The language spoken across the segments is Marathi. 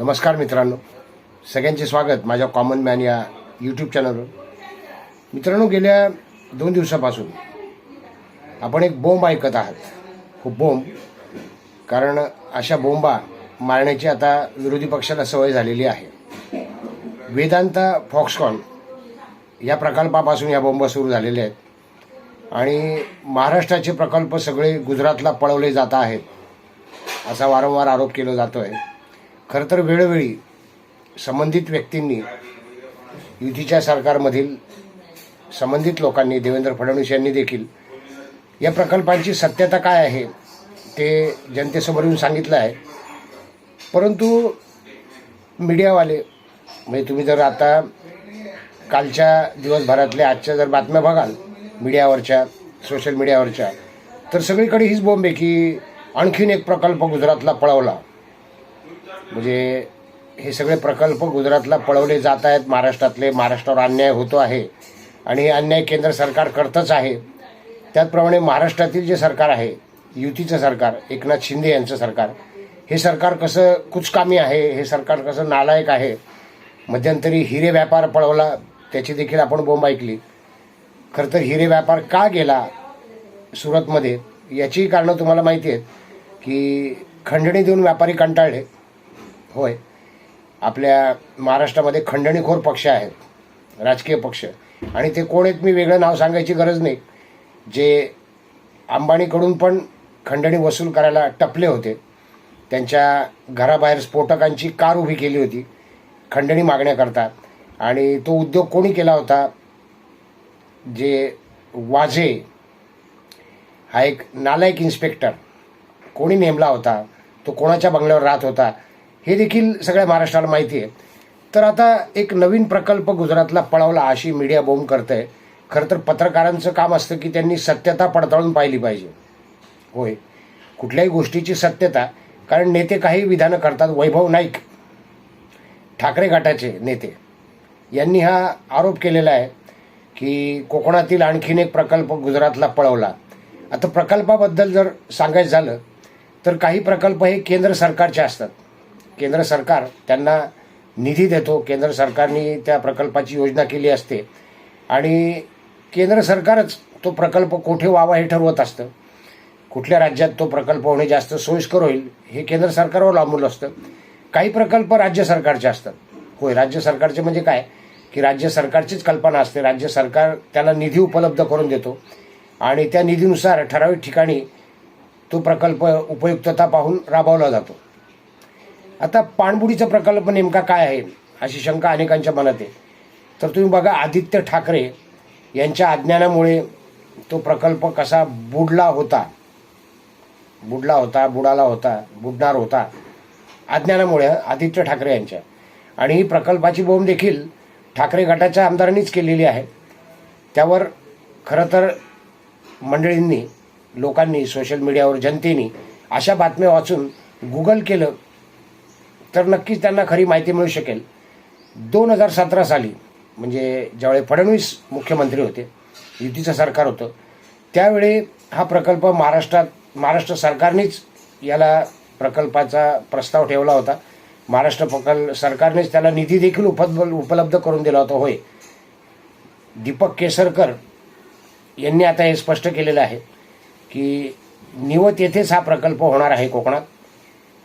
नमस्कार मित्रांनो. सगळ्यांचे स्वागत माझ्या कॉमन मॅन या यूट्यूब चॅनलवर मित्रांनो गेल्या दोन दिवसापासून आपण एक बोंब ऐकत आहात. खूप बोंब कारण अशा बोंबा मारण्याची आता विरोधी पक्षाला सवय झालेली आहे. वेदांता फॉक्सकॉन या प्रकल्पापासून या बोंबा सुरू झालेल्या आहेत. आणि महाराष्ट्राचे प्रकल्प सगळे गुजरातला पळवले जात आहेत. असा वारंवार आरोप केला जातो आहे खरं तर वेळोवेळी संबंधित व्यक्तींनी युतीच्या सरकारमधील संबंधित लोकांनी देवेंद्र फडणवीस यांनी देखील या प्रकल्पांची सत्यता काय आहे ते जनतेसमोर येऊन सांगितलं आहे. परंतु मीडियावाले म्हणजे तुम्ही जर आता कालच्या दिवसभरातल्या आजच्या जर बातम्या बघाल मीडियावरच्या सोशल मीडियावरच्या तर सगळीकडे हीच बोंब आहे की आणखीन एक प्रकल्प गुजरातला पळवला. म्हणजे हे सगळे प्रकल्प गुजरातला पळवले जात आहेत महाराष्ट्रातले महाराष्ट्रावर अन्याय होतो आहे आणि हे अन्याय केंद्र सरकार करतच आहे. त्याचप्रमाणे महाराष्ट्रातील जे सरकार आहे युतीचं सरकार एकनाथ शिंदे यांचं सरकार हे सरकार कसं कुचकामी आहे हे सरकार कसं नालायक आहे? मध्यंतरी हिरे व्यापार पळवला त्याची देखील आपण बोंब ऐकली. खरं तर हिरे व्यापार का गेला सुरतमध्ये? याची कारणं तुम्हाला माहिती आहेत की खंडणी देऊन व्यापारी कंटाळले. होय. आपल्या महाराष्ट्रामध्ये खंडणीखोर पक्ष आहेत राजकीय पक्ष. आणि ते कोण आहेत मी वेगळं नाव सांगायची गरज नाही. जे अंबानीकडून पण खंडणी वसूल करायला टपले होते. त्यांच्या घराबाहेर स्फोटकांची कार उभी केली होती. खंडणी मागण्याकरता आणि तो उद्योग कोणी केला होता? जे वाझे हा एक नालायक इन्स्पेक्टर कोणी नेमला होता? तो कोणाच्या बंगल्यावर राहत होता? हे देखील सगळ्या महाराष्ट्राला माहिती आहे. तर आता एक नवीन प्रकल्प गुजरातला पळवला अशी मीडिया बोंब करते खरं तर पत्रकारांचं काम असतं की त्यांनी सत्यता पडताळून पाहिली पाहिजे. होय. कुठल्याही गोष्टीची सत्यता कारण नेते काही विधानं करतात वैभव नाईक. ठाकरे गटाचे नेते. यांनी हा आरोप केलेला आहे की कोकणातील आणखीन एक प्रकल्प गुजरातला पळवला. आता प्रकल्पाबद्दल जर सांगायचं झालं तर काही प्रकल्प हे केंद्र सरकारचे असतात. केंद्र सरकार त्यांना निधी देतो केंद्र सरकारने त्या प्रकल्पाची योजना केली असते. आणि केंद्र सरकारच तो प्रकल्प कोठे व्हावा हे ठरवत असतं. कुठल्या राज्यात तो प्रकल्प होणे जास्त सोयीस्कर होईल हे केंद्र सरकारवर अवलंबून असतं. काही प्रकल्प राज्य सरकारचे असतात. होय राज्य सरकारचे म्हणजे काय? की राज्य सरकारचीच कल्पना असते. राज्य सरकार त्याला निधी उपलब्ध करून देतो. आणि त्या निधीनुसार ठराविक ठिकाणी तो प्रकल्प उपयुक्तता पाहून राबवला जातो. आता पाणबुडीचा प्रकल्प नेमका काय आहे अशी शंका अनेकांच्या मनात आहे. तर तुम्ही बघा आदित्य ठाकरे यांच्या अज्ञानामुळे तो प्रकल्प कसा बुडला होता. बुडला होता बुडाला होता बुडणार होता. अज्ञानामुळे आदित्य ठाकरे यांच्या. आणि ही प्रकल्पाची बोंब देखील ठाकरे गटाच्या आमदारांनीच केलेली आहे. त्यावर खरं तर मंडळींनी लोकांनी सोशल मीडियावर जनतेने अशा बातम्या वाचून गुगल केलं. तर नक्कीच त्यांना खरी माहिती मिळू शकेल. दोन हजार सतरा साली म्हणजे ज्यावेळी फडणवीस मुख्यमंत्री होते युतीचं सरकार होतं त्यावेळी हा प्रकल्प महाराष्ट्रात महाराष्ट्र सरकारनेच याला प्रकल्पाचा प्रस्ताव ठेवला होता. महाराष्ट्र प्रकल्प सरकारनेच त्याला निधी देखील उपलब्ध उपलब्ध करून दिला होता. होय. दीपक केसरकर यांनी आता हे स्पष्ट केलेलं आहे की निवत येथेच हा प्रकल्प होणार आहे कोकणात.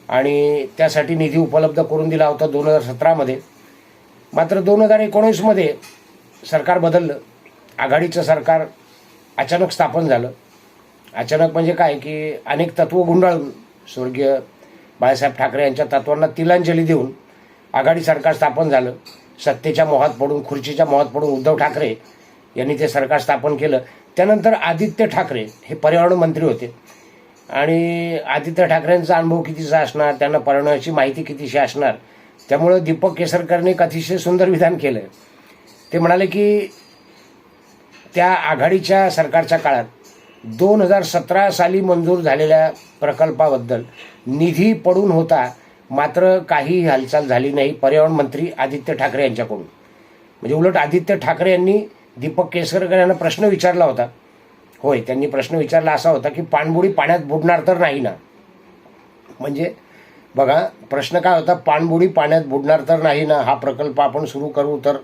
आणि त्यासाठी निधी उपलब्ध करून दिला होता दोन हजार सतरामध्ये. मात्र दोन हजार एकोणीसमध्ये सरकार बदललं. आघाडीचं सरकार अचानक स्थापन झालं. अचानक म्हणजे काय की अनेक तत्व गुंडाळून स्वर्गीय बाळासाहेब ठाकरे यांच्या तत्वांना तिलांजली देऊन आघाडी सरकार स्थापन झालं. सत्तेच्या मोहात पडून खुर्चीच्या मोहात पडून उद्धव ठाकरे यांनी ते सरकार स्थापन केलं. त्यानंतर आदित्य ठाकरे हे पर्यावरण मंत्री होते. आणि आदित्य ठाकरेंचा अनुभव कितीचा असणार त्यांना पर्यावरणाची माहिती कितीशी असणार त्यामुळं दीपक केसरकरने एक अतिशय सुंदर विधान केलं ते म्हणाले की त्या आघाडीच्या सरकारच्या काळात दोन हजार सतरा साली मंजूर झालेल्या प्रकल्पाबद्दल निधी पडून होता मात्र काही हालचाल झाली नाही पर्यावरण मंत्री आदित्य ठाकरे यांच्याकडून. म्हणजे उलट आदित्य ठाकरे यांनी दीपक केसरकर यांना प्रश्न विचारला होता होय त्यांनी प्रश्न विचारला असा होता की पाणबुडी पाण्यात बुडणार तर नाही ना? म्हणजे बघा प्रश्न काय होता पाणबुडी पाण्यात बुडणार तर नाही ना? हा प्रकल्प आपण सुरू करू तर?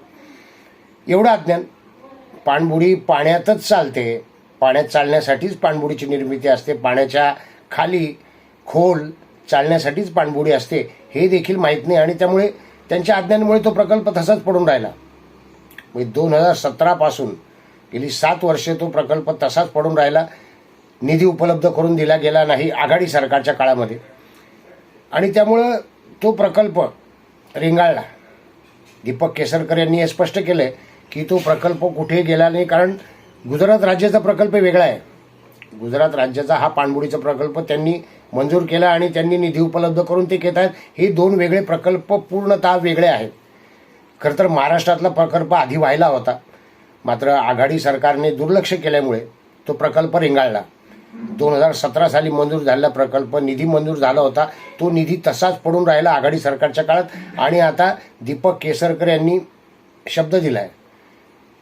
एवढं अज्ञान. पाणबुडी पाण्यातच चालते. पाण्यात चालण्यासाठीच पाणबुडीची निर्मिती असते. पाण्याच्या खाली खोल चालण्यासाठीच पाणबुडी असते. हे देखील माहीत नाही आणि त्यामुळे त्यांच्या अज्ञानामुळे तो प्रकल्प तसाच पडून राहिला. म्हणजे दोन हजार सतरापासून गेली सात वर्षे तो प्रकल्प तसाच पडून राहिला. निधी उपलब्ध करून दिला गेला नाही आघाडी सरकारच्या काळामध्ये. आणि त्यामुळं तो प्रकल्प रेंगाळला. दीपक केसरकर यांनी हे स्पष्ट केलं की तो प्रकल्प कुठे गेला नाही कारण गुजरात राज्याचा प्रकल्प वेगळा आहे. गुजरात राज्याचा हा पाणबुडीचा प्रकल्प त्यांनी मंजूर केला आणि त्यांनी निधी उपलब्ध करून ते घेत आहेत. हे दोन वेगळे प्रकल्प पूर्णतः वेगळे आहेत. खरं तर महाराष्ट्रातला प्रकल्प आधी व्हायला होता. मात्र आघाडी सरकारने दुर्लक्ष केल्यामुळे तो प्रकल्प रेंगाळला. दोन हजार सतरा साली मंजूर झालेला प्रकल्प निधी मंजूर झाला होता. तो निधी तसाच पडून राहिला आघाडी सरकारच्या काळात. आणि आता दीपक केसरकर यांनी शब्द दिला आहे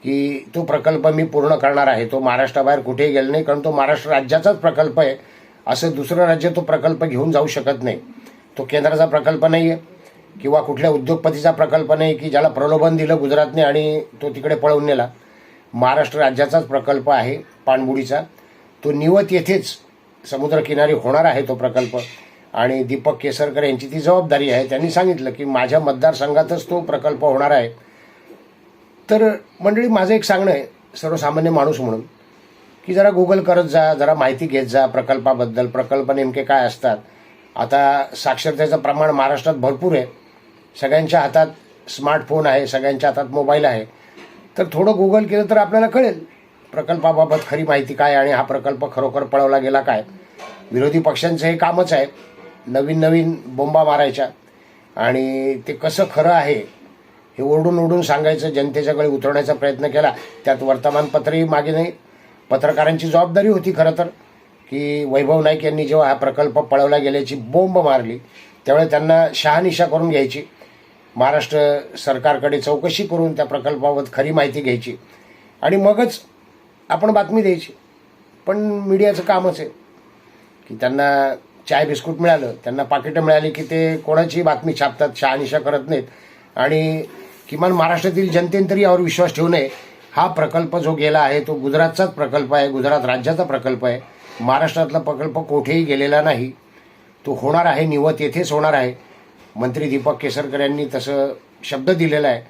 की तो प्रकल्प मी पूर्ण करणार आहे. तो महाराष्ट्राबाहेर कुठेही गेला नाही कारण तो महाराष्ट्र राज्याचाच प्रकल्प आहे. असं दुसरं राज्य तो प्रकल्प घेऊन जाऊ शकत नाही. तो केंद्राचा प्रकल्प नाही आहे किंवा कुठल्या उद्योगपतीचा प्रकल्प नाही की ज्याला प्रलोभन दिलं गुजरातने आणि तो तिकडे पळवून नेला. महाराष्ट्र राज्याचाच प्रकल्प आहे पाणबुडीचा. तो निवत येथेच समुद्रकिनारी होणार आहे तो प्रकल्प. आणि दीपक केसरकर यांची ती जबाबदारी आहे. त्यांनी सांगितलं की माझ्या मतदारसंघातच तो प्रकल्प होणार आहे. तर मंडळी माझं एक सांगणं आहे सर्वसामान्य माणूस म्हणून की जरा गुगल करत जा जरा माहिती घेत जा प्रकल्पाबद्दल. प्रकल्प नेमके काय असतात? आता साक्षरतेचं प्रमाण महाराष्ट्रात भरपूर आहे. सगळ्यांच्या हातात स्मार्टफोन आहे सगळ्यांच्या हातात मोबाईल आहे. तर थोडं गुगल केलं तर आपल्याला कळेल प्रकल्पाबाबत खरी माहिती काय आणि हा प्रकल्प खरोखर पळवला गेला काय. विरोधी पक्षांचं हे कामच आहे. नवीन नवीन बोंबा मारायच्या. आणि ते कसं खरं आहे हे ओरडून ओढून सांगायचं जनतेच्या गळे उतरवण्याचा प्रयत्न केला. त्यात वर्तमानपत्रही मागे नाही. पत्रकारांची जबाबदारी होती खरं तर की वैभव नाईक यांनी जेव्हा हा प्रकल्प पळवला गेल्याची बोंब मारली त्यावेळी त्यांना शहानिशा करून घ्यायची. महाराष्ट्र सरकारकडे चौकशी करून त्या प्रकल्पाबाबत खरी माहिती घ्यायची. आणि मगच आपण बातमी द्यायची. पण मीडियाचं कामच आहे. की त्यांना चाय बिस्कुट मिळालं त्यांना पाकिटं मिळाली की ते कोणाची बातमी छापतात शहानिशा करत नाहीत. आणि किमान महाराष्ट्रातील जनतेने तरी यावर विश्वास ठेवू नये. हा प्रकल्प जो गेला आहे तो गुजरातचाच प्रकल्प आहे गुजरात राज्याचा प्रकल्प आहे. महाराष्ट्रातला प्रकल्प कुठेही गेलेला नाही. तो होणार आहे निवत येथेच होणार आहे. मंत्री दीपक केसरकर यांनी तसं शब्द दिलेला आहे.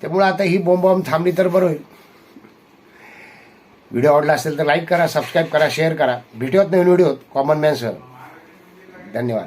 त्यामुळे आता ही बोंबाम थांबली तर बरं होईल. व्हिडिओ आवडला असेल तर लाईक करा सबस्क्राईब करा शेअर करा. भेटूयात नवीन व्हिडिओत कॉमन मॅनसह. धन्यवाद.